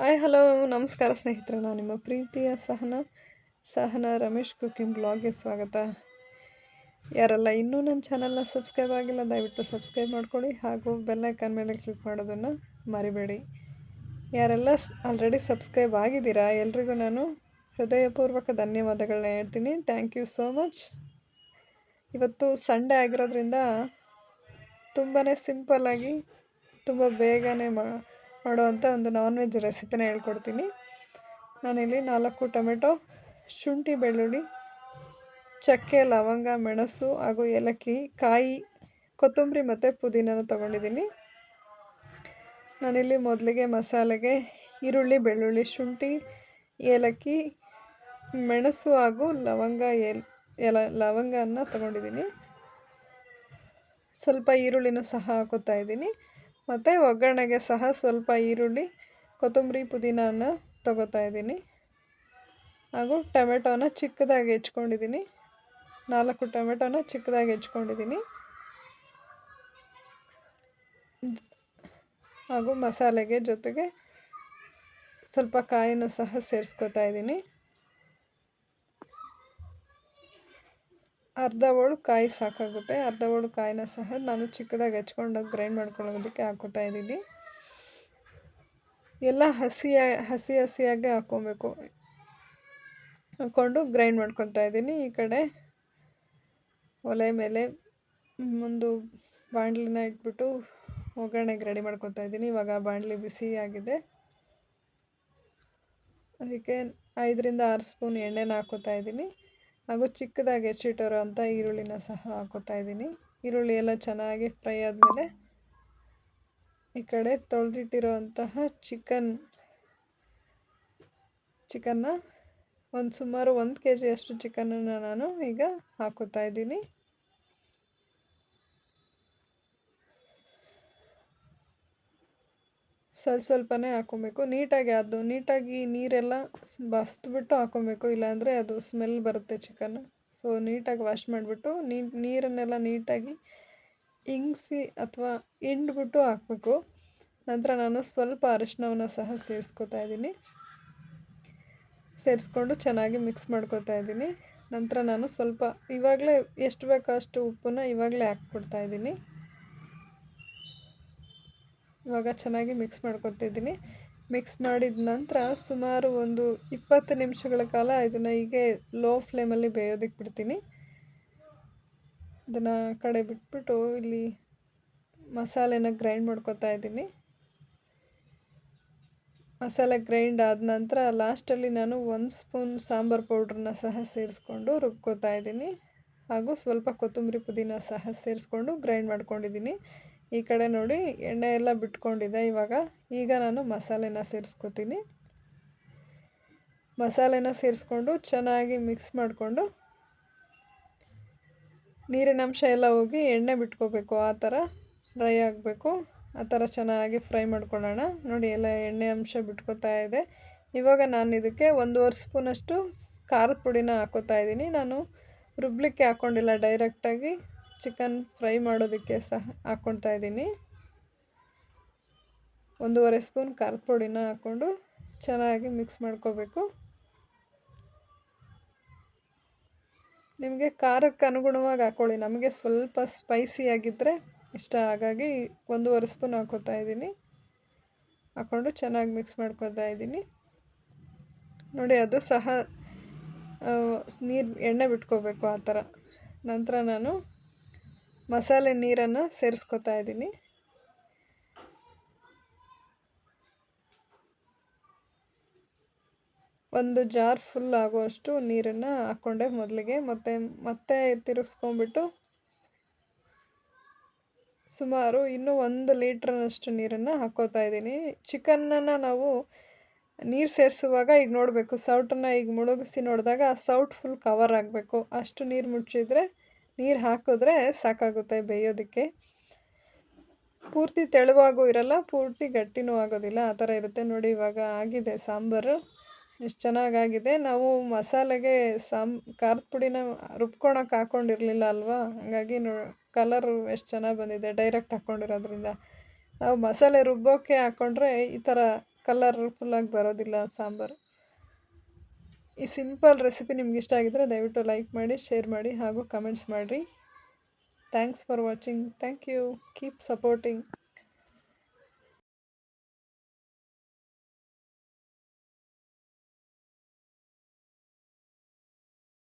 Hi, hello, ನಮಸ್ಕಾರ ಸ್ನೇಹಿತರೆ. ನಾನು ನಿಮ್ಮ ಪ್ರೀತಿಯ ಸಹನ ಸಹನ ರಮೇಶ್ ಕುಕಿಂಗ್ ಬ್ಲಾಗ್ಗೆ ಸ್ವಾಗತ. ಯಾರೆಲ್ಲ ಇನ್ನೂ ನನ್ನ ಚಾನಲ್ನ ಸಬ್ಸ್ಕ್ರೈಬ್ ಆಗಿಲ್ಲ, ದಯವಿಟ್ಟು ಸಬ್ಸ್ಕ್ರೈಬ್ ಮಾಡ್ಕೊಳ್ಳಿ ಹಾಗೂ ಬೆಲ್ಲೈಕನ್ ಮೇಲೆ ಕ್ಲಿಕ್ ಮಾಡೋದನ್ನು ಮರಿಬೇಡಿ. ಯಾರೆಲ್ಲ ಆಲ್ರೆಡಿ ಸಬ್ಸ್ಕ್ರೈಬ್ ಆಗಿದ್ದೀರಾ, ಎಲ್ರಿಗೂ ನಾನು ಹೃದಯಪೂರ್ವಕ ಧನ್ಯವಾದಗಳನ್ನ ಹೇಳ್ತೀನಿ. Thank you so much. ಇವತ್ತು ಸಂಡೇ ಆಗಿರೋದ್ರಿಂದ ತುಂಬಾ ಸಿಂಪಲ್ಲಾಗಿ ತುಂಬ ಬೇಗನೆ ಮಾ ಮಾಡುವಂಥ ಒಂದು ನಾನ್ ವೆಜ್ ರೆಸಿಪಿನ ಹೇಳ್ಕೊಡ್ತೀನಿ. ನಾನಿಲ್ಲಿ ನಾಲ್ಕು ಟೊಮೆಟೊ, ಶುಂಠಿ ಬೆಳ್ಳುಳ್ಳಿ, ಚಕ್ಕೆ, ಲವಂಗ, ಮೆಣಸು ಹಾಗೂ ಏಲಕ್ಕಿ, ಕಾಯಿ, ಕೊತ್ತಂಬರಿ ಮತ್ತು ಪುದೀನನ ತೊಗೊಂಡಿದ್ದೀನಿ. ನಾನಿಲ್ಲಿ ಮೊದಲಿಗೆ ಮಸಾಲೆಗೆ ಈರುಳ್ಳಿ, ಬೆಳ್ಳುಳ್ಳಿ, ಶುಂಠಿ, ಏಲಕ್ಕಿ, ಮೆಣಸು ಹಾಗೂ ಲವಂಗ ಏಲ್ ಎಲ ಲವಂಗನ ತೊಗೊಂಡಿದ್ದೀನಿ. ಸ್ವಲ್ಪ ಈರುಳ್ಳಿನೂ ಸಹ ಹಾಕೋತಾ ಇದ್ದೀನಿ. ಮತ್ತು ಒಗ್ಗರಣೆಗೆ ಸಹ ಸ್ವಲ್ಪ ಈರುಳ್ಳಿ, ಕೊತ್ತಂಬರಿ ಪುದೀನಾನ ತಗೋತಾ ಇದ್ದೀನಿ. ಹಾಗೂ ಟೊಮೆಟೋನ ಚಿಕ್ಕದಾಗಿ ಹೆಚ್ಕೊಂಡಿದ್ದೀನಿ. ನಾಲ್ಕು ಟೊಮೆಟೋನ ಚಿಕ್ಕದಾಗಿ ಹೆಚ್ಕೊಂಡಿದ್ದೀನಿ. ಹಾಗೂ ಮಸಾಲೆಗೆ ಜೊತೆಗೆ ಸ್ವಲ್ಪ ಕಾಯಿನೂ ಸಹ ಸೇರಿಸ್ಕೊತಾ ಇದ್ದೀನಿ. ಅರ್ಧ ಹೋಳು ಕಾಯಿ ಸಾಕಾಗುತ್ತೆ. ಅರ್ಧ ಹೋಳು ಕಾಯಿನ ಸಹ ನಾನು ಚಿಕ್ಕದಾಗಿ ಹೆಚ್ಕೊಂಡು ಗ್ರೈಂಡ್ ಮಾಡ್ಕೊಳ್ಳೋದಕ್ಕೆ ಹಾಕೋತಾ ಇದ್ದೀನಿ. ಎಲ್ಲ ಹಸಿಯ, ಹಸಿ ಹಸಿಯಾಗೆ ಹಾಕ್ಕೊಬೇಕು ಹಾಕ್ಕೊಂಡು ಗ್ರೈಂಡ್ ಮಾಡ್ಕೊತಾ ಇದ್ದೀನಿ. ಈ ಕಡೆ ಒಲೆ ಮೇಲೆ ಒಂದು ಬಾಣಲಿನ ಇಟ್ಬಿಟ್ಟು ಒಗ್ಗರಣೆಗೆ ರೆಡಿ ಮಾಡ್ಕೊತಾ ಇದ್ದೀನಿ. ಇವಾಗ ಬಾಣಲಿ ಬಿಸಿ ಆಗಿದೆ. ಅದಕ್ಕೆ ಐದರಿಂದ ಆರು ಸ್ಪೂನ್ ಎಣ್ಣೆನ ಹಾಕೋತಾ ಇದ್ದೀನಿ. ಹಾಗೂ ಚಿಕ್ಕದಾಗಿ ಹೆಚ್ಚಿಟ್ಟಿರೋ ಅಂಥ ಈರುಳ್ಳಿನ ಸಹ ಹಾಕೋತಾ ಇದ್ದೀನಿ. ಈರುಳ್ಳಿ ಎಲ್ಲ ಚೆನ್ನಾಗಿ ಫ್ರೈ ಆದಮೇಲೆ ಈ ಕಡೆ ತೊಳೆದಿಟ್ಟಿರೋ ಅಂತಹ ಚಿಕನ್, ಚಿಕನ್ನ ಒಂದು ಸುಮಾರು ಒಂದು ಕೆ ಜಿಯಷ್ಟು ಚಿಕನನ್ನು ನಾನು ಈಗ ಹಾಕೋತಾ ಇದ್ದೀನಿ. ಸ್ವಲ್ಪ ಸ್ವಲ್ಪನೇ ಹಾಕ್ಕೊಬೇಕು ನೀಟಾಗಿ ಅದು, ನೀಟಾಗಿ ನೀರೆಲ್ಲ ಬಸ್ದುಬಿಟ್ಟು ಹಾಕ್ಕೊಬೇಕು ಇಲ್ಲಾಂದರೆ ಅದು ಸ್ಮೆಲ್ ಬರುತ್ತೆ ಚಿಕನ್ ಸೊ ನೀಟಾಗಿ ವಾಶ್ ಮಾಡಿಬಿಟ್ಟು ನೀರನ್ನೆಲ್ಲ ನೀಟಾಗಿ ಇಂಗಿಸಿ ಅಥವಾ ಹಿಂಡ್ಬಿಟ್ಟು ಹಾಕಬೇಕು. ನಂತರ ನಾನು ಸ್ವಲ್ಪ ಅರಿಶಿನವನ್ನು ಸಹ ಸೇರಿಸ್ಕೊತಾ ಇದ್ದೀನಿ. ಸೇರಿಸ್ಕೊಂಡು ಚೆನ್ನಾಗಿ ಮಿಕ್ಸ್ ಮಾಡ್ಕೊತಾ ಇದ್ದೀನಿ. ನಂತರ ನಾನು ಸ್ವಲ್ಪ ಇವಾಗಲೇ ಎಷ್ಟು ಬೇಕೋ ಅಷ್ಟು ಉಪ್ಪನ್ನು ಇವಾಗಲೇ ಹಾಕ್ಬಿಡ್ತಾ ಇದ್ದೀನಿ. ಇವಾಗ ಚೆನ್ನಾಗಿ ಮಿಕ್ಸ್ ಮಾಡ್ಕೊತಿದ್ದೀನಿ. ಮಿಕ್ಸ್ ಮಾಡಿದ ನಂತರ ಸುಮಾರು ಒಂದು ಇಪ್ಪತ್ತು ನಿಮಿಷಗಳ ಕಾಲ ಇದನ್ನು ಹೀಗೆ ಲೋ ಫ್ಲೇಮಲ್ಲಿ ಬೇಯೋದಕ್ಕೆ ಬಿಡ್ತೀನಿ. ಇದನ್ನು ಕಡೆ ಬಿಟ್ಬಿಟ್ಟು ಇಲ್ಲಿ ಮಸಾಲೆನ ಗ್ರೈಂಡ್ ಮಾಡ್ಕೊತಾ ಇದ್ದೀನಿ. ಮಸಾಲೆ ಗ್ರೈಂಡ್ ಆದ ನಂತರ ಲಾಸ್ಟಲ್ಲಿ ನಾನು ಒಂದು ಸ್ಪೂನ್ ಸಾಂಬಾರು ಪೌಡ್ರನ್ನ ಸಹ ಸೇರಿಸ್ಕೊಂಡು ರುಬ್ಕೋತಾ ಇದ್ದೀನಿ. ಹಾಗೂ ಸ್ವಲ್ಪ ಕೊತ್ತಂಬರಿ ಪುದೀನ ಸಹ ಸೇರಿಸ್ಕೊಂಡು ಗ್ರೈಂಡ್ ಮಾಡ್ಕೊಂಡಿದ್ದೀನಿ. ಈ ಕಡೆ ನೋಡಿ ಎಣ್ಣೆ ಎಲ್ಲ ಬಿಟ್ಕೊಂಡಿದೆ ಇವಾಗ. ಈಗ ನಾನು ಮಸಾಲೆನ ಸೇರಿಸ್ಕೊತೀನಿ. ಮಸಾಲೆನ ಸೇರಿಸ್ಕೊಂಡು ಚೆನ್ನಾಗಿ ಮಿಕ್ಸ್ ಮಾಡಿಕೊಂಡು ನೀರಿನ ಅಂಶ ಎಲ್ಲ ಹೋಗಿ ಎಣ್ಣೆ ಬಿಟ್ಕೋಬೇಕು. ಆ ಥರ ಡ್ರೈ ಆಗಬೇಕು. ಆ ಥರ ಚೆನ್ನಾಗಿ ಫ್ರೈ ಮಾಡ್ಕೊಳ್ಳೋಣ. ನೋಡಿ ಎಲ್ಲ ಎಣ್ಣೆ ಅಂಶ ಬಿಟ್ಕೋತಾ ಇದೆ. ಇವಾಗ ನಾನು ಇದಕ್ಕೆ ಒಂದೂವರೆ ಸ್ಪೂನಷ್ಟು ಖಾರದ ಪುಡಿನ ಹಾಕೋತಾ ಇದ್ದೀನಿ. ನಾನು ರುಬ್ಲಿಕ್ಕೆ ಹಾಕ್ಕೊಂಡಿಲ್ಲ ಡೈರೆಕ್ಟಾಗಿ ಚಿಕನ್ ಫ್ರೈ ಮಾಡೋದಕ್ಕೆ ಸಹ ಹಾಕ್ಕೊಳ್ತಾ ಇದ್ದೀನಿ. ಒಂದೂವರೆ ಸ್ಪೂನ್ ಖಾರದ ಪುಡಿನ ಹಾಕ್ಕೊಂಡು ಚೆನ್ನಾಗಿ ಮಿಕ್ಸ್ ಮಾಡ್ಕೋಬೇಕು. ನಿಮಗೆ ಖಾರಕ್ಕೆ ಅನುಗುಣವಾಗಿ ಹಾಕ್ಕೊಳ್ಳಿ. ನಮಗೆ ಸ್ವಲ್ಪ ಸ್ಪೈಸಿಯಾಗಿದ್ದರೆ ಇಷ್ಟ. ಹಾಗಾಗಿ ಒಂದೂವರೆ ಸ್ಪೂನ್ ಹಾಕೋತಾ ಇದ್ದೀನಿ. ಹಾಕ್ಕೊಂಡು ಚೆನ್ನಾಗಿ ಮಿಕ್ಸ್ ಮಾಡ್ಕೊತಾ ಇದ್ದೀನಿ. ನೋಡಿ, ಅದು ಸಹ ನೀರು, ಎಣ್ಣೆ ಬಿಟ್ಕೋಬೇಕು ಆ ಥರ. ನಂತರ ನಾನು ಮಸಾಲೆ ನೀರನ್ನು ಸೇರಿಸ್ಕೊತಾ ಇದ್ದೀನಿ. ಒಂದು ಜಾರ್ ಫುಲ್ ಆಗುವಷ್ಟು ನೀರನ್ನು ಹಾಕ್ಕೊಂಡೆ ಮೊದಲಿಗೆ, ಮತ್ತು, ಮತ್ತೆ ತಿರುಗಿಸ್ಕೊಂಡ್ಬಿಟ್ಟು ಸುಮಾರು ಇನ್ನೂ ಒಂದು ಲೀಟ್ರನಷ್ಟು ನೀರನ್ನು ಹಾಕ್ಕೋತಾ ಇದ್ದೀನಿ. ಚಿಕನ್ನನ್ನು ನಾವು ನೀರು ಸೇರಿಸುವಾಗ ಈಗ ನೋಡಬೇಕು, ಸೌಟನ್ನು ಈಗ ಮುಳುಗಿಸಿ ನೋಡಿದಾಗ ಸೌಟ್ ಫುಲ್ ಕವರ್ ಆಗಬೇಕು. ಅಷ್ಟು ನೀರು ಮುಚ್ಚಿದ್ರೆ ನೀರು ಹಾಕಿದ್ರೆ ಸಾಕಾಗುತ್ತೆ ಬೇಯೋದಕ್ಕೆ. ಪೂರ್ತಿ ತೆಳುವಾಗೂ ಇರಲ್ಲ, ಪೂರ್ತಿ ಗಟ್ಟಿನೂ ಆಗೋದಿಲ್ಲ. ಆ ಥರ ಇರುತ್ತೆ. ನೋಡಿ, ಇವಾಗ ಆಗಿದೆ ಸಾಂಬಾರು. ಎಷ್ಟು ಚೆನ್ನಾಗಾಗಿದೆ. ನಾವು ಮಸಾಲೆಗೆ ಸಾಮ್ ಖಾರದ ಪುಡಿನ ರುಬ್ಕೊಳಕ್ಕೆ ಹಾಕ್ಕೊಂಡಿರಲಿಲ್ಲ ಅಲ್ವಾ? ಹಾಗಾಗಿ ನೋ ಕಲರು ಎಷ್ಟು ಚೆನ್ನಾಗಿ ಬಂದಿದೆ ಡೈರೆಕ್ಟ್ ಹಾಕ್ಕೊಂಡಿರೋದ್ರಿಂದ ನಾವು ಮಸಾಲೆ ರುಬ್ಬೋಕ್ಕೆ ಹಾಕ್ಕೊಂಡ್ರೆ ಈ ಥರ ಕಲರ್ಫುಲ್ಲಾಗಿ ಬರೋದಿಲ್ಲ ಸಾಂಬಾರು. ಈ ಸಿಂಪಲ್ ರೆಸಿಪಿ ನಿಮ್ಗೆ ಇಷ್ಟ ಆಗಿದ್ರೆ ದಯವಿಟ್ಟು ಲೈಕ್ ಮಾಡಿ, ಶೇರ್ ಮಾಡಿ ಹಾಗೂ ಕಮೆಂಟ್ಸ್ ಮಾಡಿರಿ. Thanks for watching. Thank you. Keep supporting.